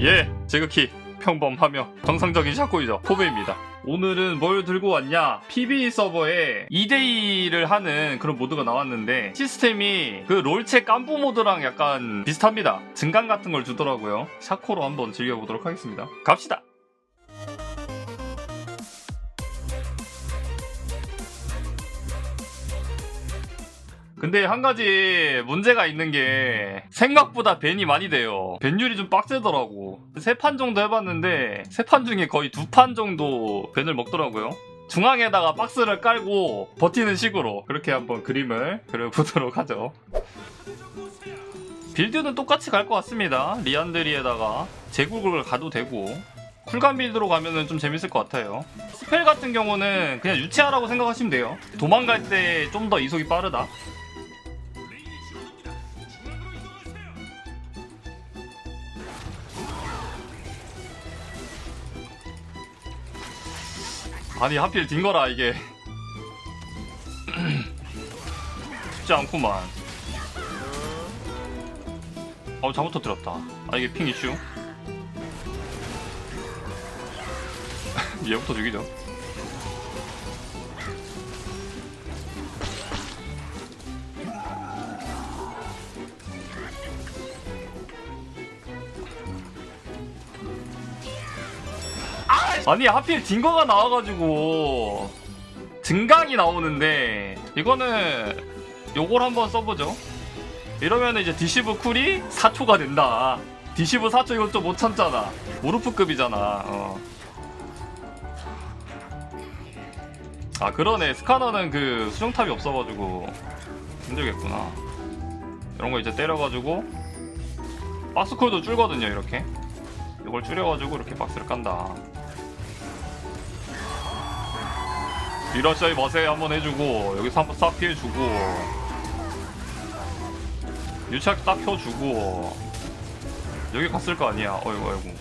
예, 제그키 평범하며 정상적인 샤코이죠. 포베입니다. 오늘은 뭘 들고 왔냐? PB 서버에 2대2를 하는 그런 모드가 나왔는데 시스템이 그 롤체 깐부 모드랑 약간 비슷합니다. 증강 같은 걸 주더라고요. 샤코로 한번 즐겨보도록 하겠습니다. 갑시다! 근데 한 가지 문제가 있는 게 생각보다 벤이 많이 돼요. 벤율이 좀 빡세더라고. 세 판 정도 해봤는데 세 판 중에 거의 두 판 정도 벤을 먹더라고요. 중앙에다가 박스를 깔고 버티는 식으로 그렇게 한번 그림을 그려보도록 하죠. 빌드는 똑같이 갈 것 같습니다. 리안드리에다가 제국을 가도 되고 쿨감 빌드로 가면은 좀 재밌을 것 같아요. 스펠 같은 경우는 그냥 유치하라고 생각하시면 돼요. 도망갈 때 좀 더 이속이 빠르다. 아니 하필 딩거라 이게. 쉽지 않구만. 어 잘못 터뜨렸다. 아 이게 핑 이슈? 얘부터 죽이죠 아니 하필 딩거가 나와가지고 증강이 나오는데 이거는 요걸 한번 써보죠. 이러면 이제 디시브 쿨이 4초가 된다. 디시브 4초 이건 좀못 참잖아. 오르프급이잖아. 어. 아 그러네. 스카너는 그 수정탑이 없어가지고 힘들겠구나. 이런 거 이제 때려가지고 박스콜도 줄거든요 이렇게. 이걸 줄여가지고 이렇게 박스를 깐다 이라시아이 마세이 한번 해주고 여기서 한번 싹 피해주고 유착 딱 켜주고 여기 갔을 거 아니야. 어이구 어이구.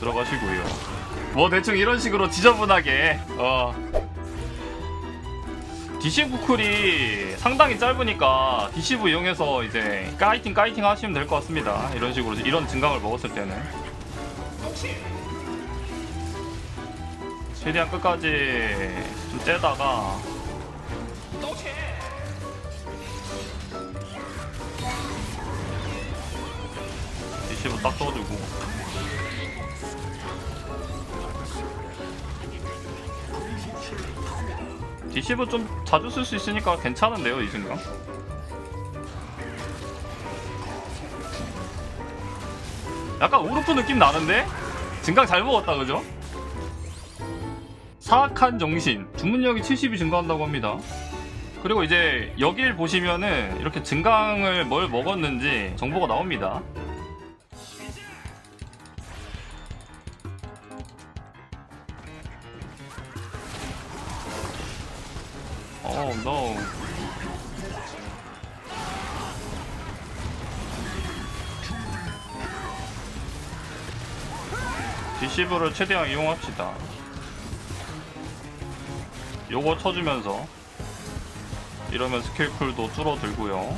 들어가시고요. 뭐 대충 이런 식으로 지저분하게 어. 디시브 쿨이 상당히 짧으니까 디시브 이용해서 이제 까이팅 까이팅 하시면 될 것 같습니다. 이런 식으로 이런 증강을 먹었을 때는 최대한 끝까지 좀 째다가. 디시브 딱 써주고. 디시브 좀 자주 쓸 수 있으니까 괜찮은데요 이 생각 약간 우르프 느낌 나는데? 증강 잘 먹었다 그죠? 사악한 정신 주문력이 70이 증가한다고 합니다 그리고 이제 여길 보시면은 이렇게 증강을 뭘 먹었는지 정보가 나옵니다 Oh no 디시브를 최대한 이용합시다. 요거 쳐주면서 이러면 스킬 쿨도 줄어들고요.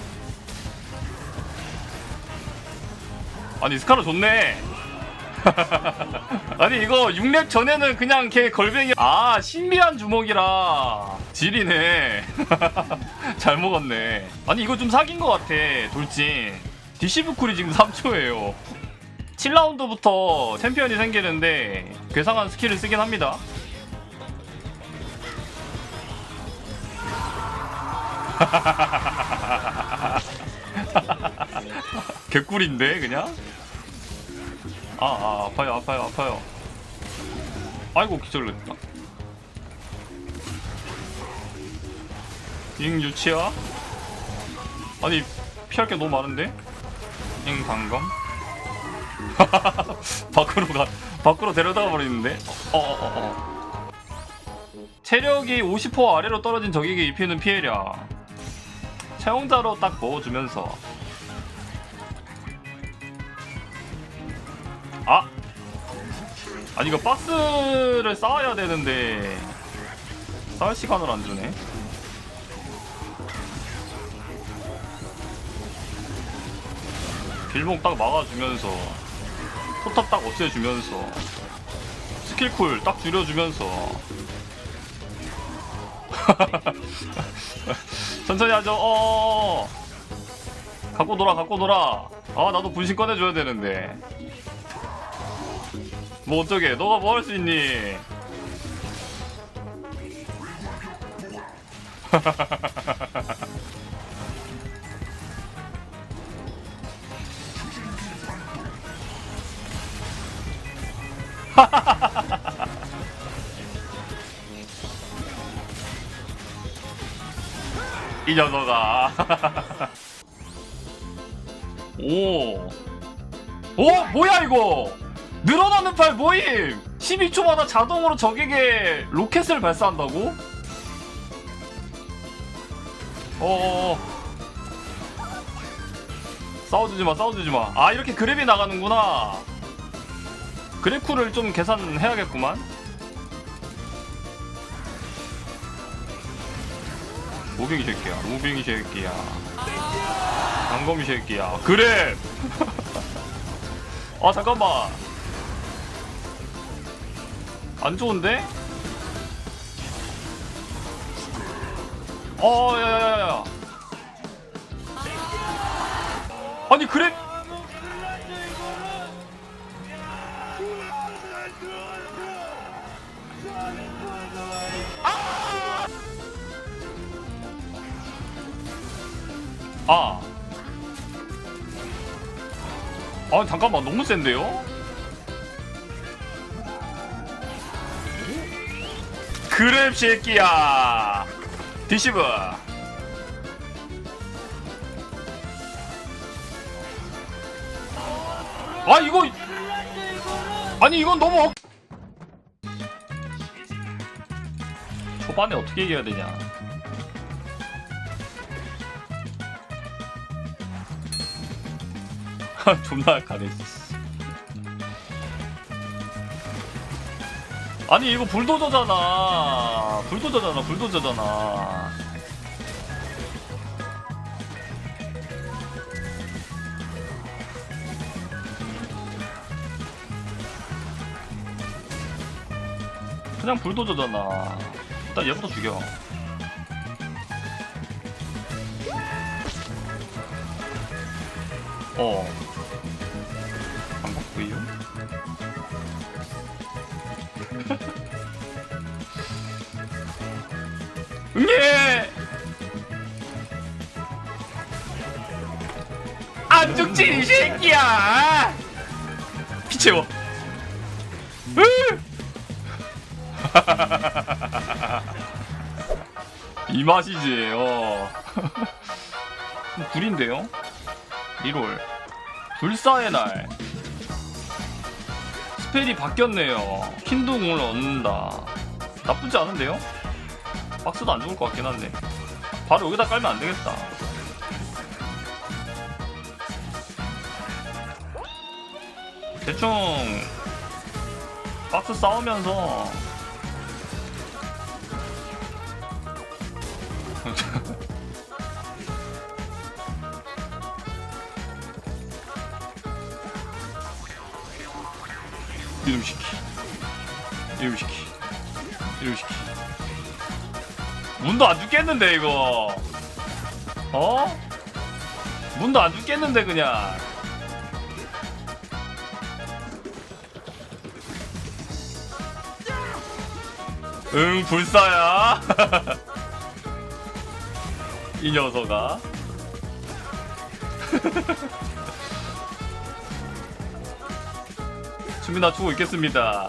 아니 스카너 좋네. 아니 이거 6렙 전에는 그냥 걔 걸뱅이 아 신비한 주먹이라 지리네 잘 먹었네 아니 이거 좀 사귄 것 같아 돌진 디시브 쿨이 지금 3초예요 7라운드부터 챔피언이 생기는데 괴상한 스킬을 쓰긴 합니다. 개꿀인데 그냥? 아, 아 아파요 아파요 아파요. 아이고 기절했다. 잉 유치야? 아니 피할 게 너무 많은데? 잉 방검? 밖으로 가 밖으로 데려다 버리는데? 어어어 어, 어, 어. 체력이 50% 아래로 떨어진 적에게 입히는 피해량. 채용자로 딱 먹어주면서. 아! 아니 이거 박스를 쌓아야 되는데. 쌓을 시간을 안 주네. 빌봉 딱 막아주면서 포탑 딱 없애주면서 스킬쿨 딱 줄여주면서. 천천히 하죠. 어어어. 갖고 놀아 갖고 놀아. 아 나도 분신 꺼내줘야 되는데. 뭐 어쩌게 너가 뭐 할 수 있니 이 녀석아 오. 오, 뭐야 이거? 늘어나는 팔 모임. 12초마다 자동으로 적에게 로켓을 발사한다고? 어. 싸워주지 마, 싸워주지 마. 아, 이렇게 그랩이 나가는구나. 그래프를 좀 계산해야겠구만. 무빙이 새끼야, 무빙이 새끼야. 강검이 새끼야. 그래. 아 잠깐만. 안 좋은데? 어, 야야야야. 아니 그래? 아. 아 잠깐만 너무 센데요? 그랩 새끼야 디시브 아 이거 아니 이건 너무 억... 초반에 어떻게 이겨야 되냐 존나 가네 아니 이거 불도저잖아. 불도저잖아 불도저잖아. 그냥 불도저잖아. 일단 얘부터 죽여. 어 예! 안 죽지 이 새끼야! 피 채워. 으! 이 맛이지. 어. 불인데요? 리롤. 불사의 날. 스펠이 바뀌었네요. 킨동을 얻는다. 나쁘지 않은데요? 박스도 안 좋을 것 같긴 한데. 바로 여기다 깔면 안 되겠다. 대충 박스 싸우면서 이름 시키. 이름 시키. 이름 시키 문도 안 죽겠는데 이거. 어? 문도 안 죽겠는데 그냥. 응 불사야. 이 녀석아. 준비 낮추고 있겠습니다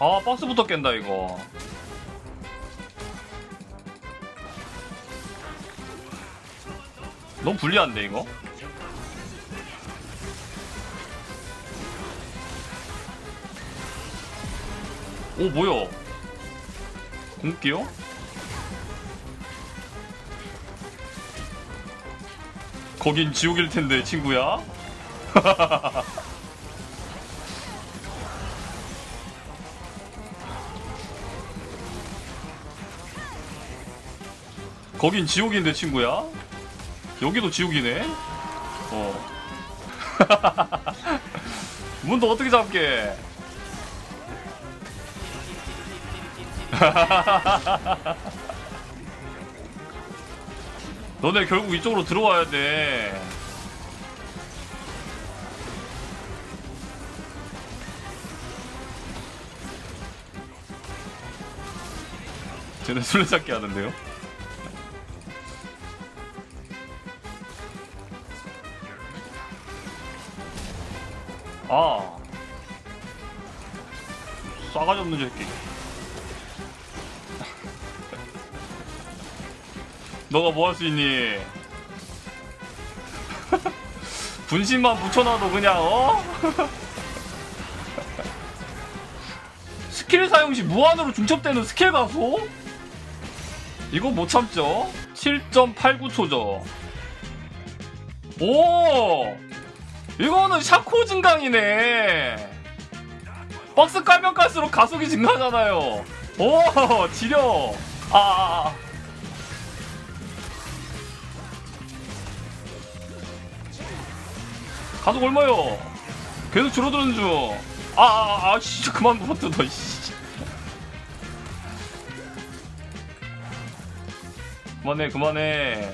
아 박스부터 깬다 이거. 너무 불리한데 이거? 오 뭐야 공기요? 거긴 지옥일 텐데 친구야 거긴 지옥인데 친구야? 여기도 지옥이네? 어. 문도 어떻게 잡게? 너네 결국 이쪽으로 들어와야 돼. 쟤네 술래잡기 하는데요? 아 싸가지 없는 새끼 너가 뭐 할 수 있니 분신만 붙여놔도 그냥 어? 스킬 사용 시 무한으로 중첩되는 스킬 가소? 이거 못 참죠 7.89초죠 오 이거는 샤코 증강이네. 박스 깔면 깔수록 가속이 증가하잖아요. 오, 지려. 아, 아, 아. 가속 얼마요? 계속 줄어드는 중. 아, 아, 아, 씨, 그만 버텨, 씨. 그만해, 그만해.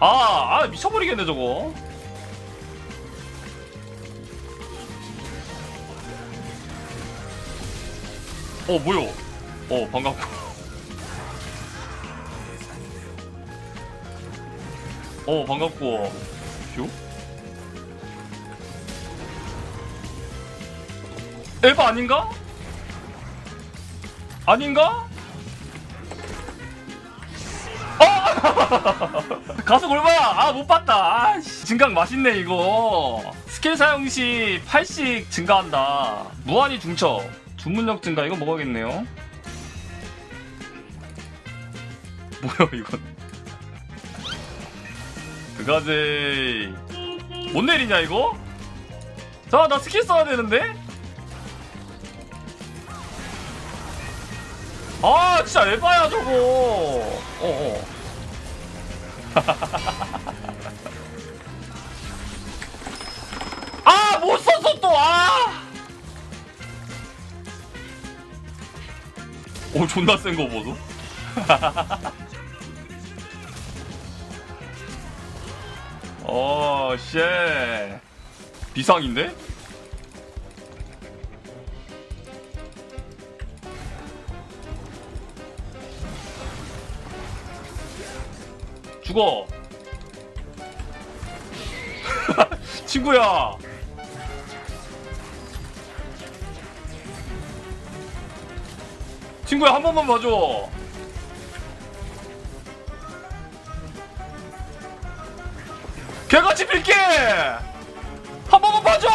아, 아, 미쳐버리겠네, 저거. 어 뭐요? 어 반갑고 어 반갑고 휴? 에바 아닌가? 아닌가? 어! 가속 얼마야? 아못 봤다. 아 씨 증강 맛있네 이거. 스킬 사용 시 8씩 증가한다. 무한히 중첩. 주문력 증가 이거 먹어야겠네요. 뭐야 이건? 그가지 못 내리냐 이거? 자 나 스킬 써야 되는데? 아 진짜 에바야 저거. 어어. 아또 아. 오 존나 센 거 보소. 어, 쉣. 비상인데? 죽어. 친구야. 친구야 한 번만 봐줘. 개같이 빌게. 한 번만 봐줘.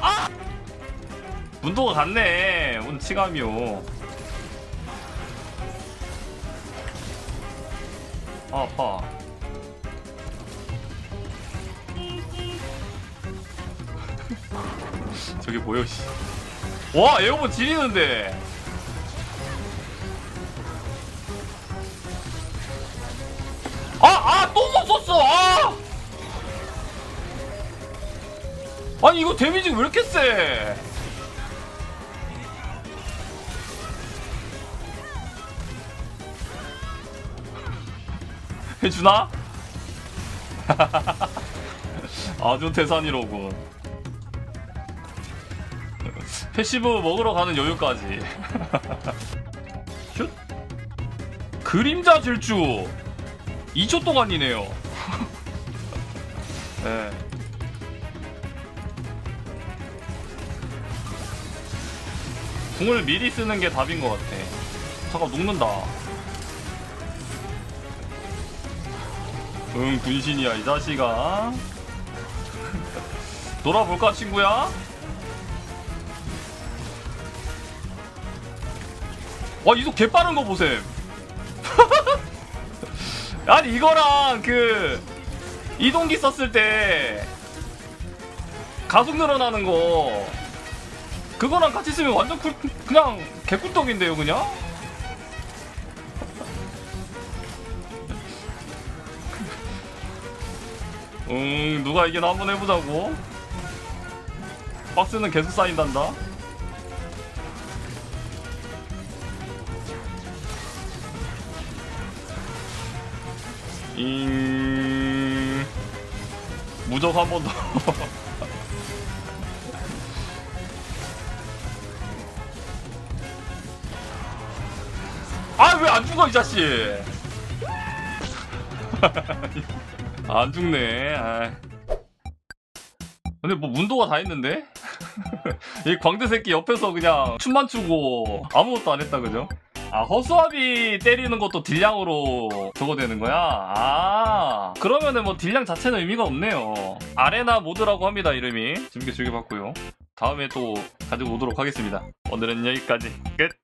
아. 문도가 갔네. 오늘 치감이요. 아, 아파. 저게 뭐야, 씨. 와 에어본 지리는데 아아또 썼어 아 아니 이거 데미지 왜 이렇게 세 해주나? 아주 태산이로군 패시브 먹으러 가는 여유까지. 슛. 그림자 질주. 2초 동안이네요. 네. 궁을 미리 쓰는 게 답인 것 같아. 잠깐 녹는다. 응, 군신이야, 이 자식아. 돌아볼까, 친구야? 와 이속 개빠른 거 보셈 아니 이거랑 그 이동기 썼을 때 가속 늘어나는 거 그거랑 같이 쓰면 완전 쿨, 그냥 개꿀떡인데요 그냥? 음 누가 이기나 한번 해보자고 박스는 계속 쌓인단다 잉 무적 한 번 더. 아 왜 안 죽어 이 자식? 안 죽네. 아이. 근데 뭐 문도가 다 했는데? 이 광대 새끼 옆에서 그냥 춤만 추고 아무것도 안 했다 그죠? 아 허수아비 때리는 것도 딜량으로 저거 되는 거야? 아 그러면은 뭐 딜량 자체는 의미가 없네요 아레나 모드라고 합니다 이름이 재밌게 즐겨봤고요 다음에 또 가지고 오도록 하겠습니다 오늘은 여기까지 끝